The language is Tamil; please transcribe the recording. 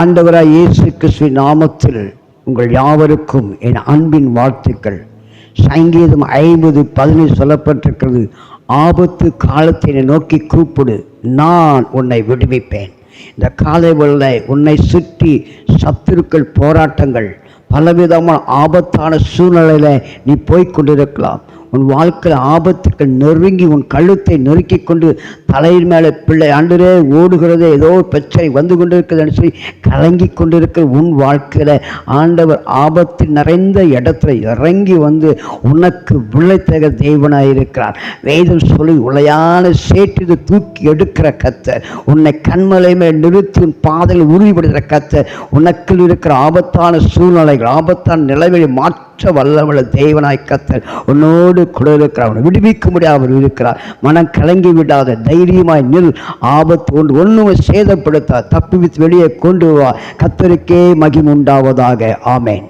ஆண்டவராய் இயேசு கிறிஸ்துவின் நாமத்தில் உங்கள் யாவருக்கும் என் அன்பின் வாழ்த்துக்கள். சங்கீதம் ஐம்பது பதினைந்து சொல்லப்பட்டிருக்கிறது. ஆபத்து காலத்தினை நோக்கி கூப்பிடு. நான் உன்னை விடுவிப்பேன். இந்த காலை உள்ள உன்னை சுற்றி சத்துருக்கள் போராட்டங்கள் பலவிதமான ஆபத்தான சூழ்நிலையில் நீ போய்க் கொண்டிருக்கலாம். உன் வாழ்க்கையில் ஆபத்துக்கள் நெருங்கி உன் கழுத்தை நெருக்கி கொண்டு தலையின் மேலே பிள்ளை ஆண்டுரே ஓடுகிறதே ஏதோ பிரச்சனை வந்து கொண்டிருக்குதுன்னு சொல்லி கலங்கி கொண்டிருக்கிற உன் வாழ்க்கையில் ஆண்டவர் ஆபத்து நிறைந்த இடத்துல இறங்கி வந்து உனக்கு விளைத்தக தெய்வனாக இருக்கிறார். வேதம் சொல்லி உளையான சேற்றிது தூக்கி எடுக்கிற கத்தை உன்னை கண்மலை மேல் நிறுத்தி உன் பாதையில் உறுதிப்படுத்துகிற கத்தை உனக்குள் இருக்கிற ஆபத்தான சூழ்நிலைகள் ஆபத்தான நிலைமையை மாற்ற வல்லவள தெய்வனாய் கத்தல் உன்னோடு கூட இருக்கிறார். விடுவிக்க முடியாது இருக்கிறார். மனம் கலங்கி விடாத தைரியமாய் நில். ஆபத்து ஒன்று ஒன்றுமே சேதப்படுத்தா தப்பி வெளியே கொண்டு வா. கத்தருக்கே மகிமுண்டாவதாக ஆமேன்.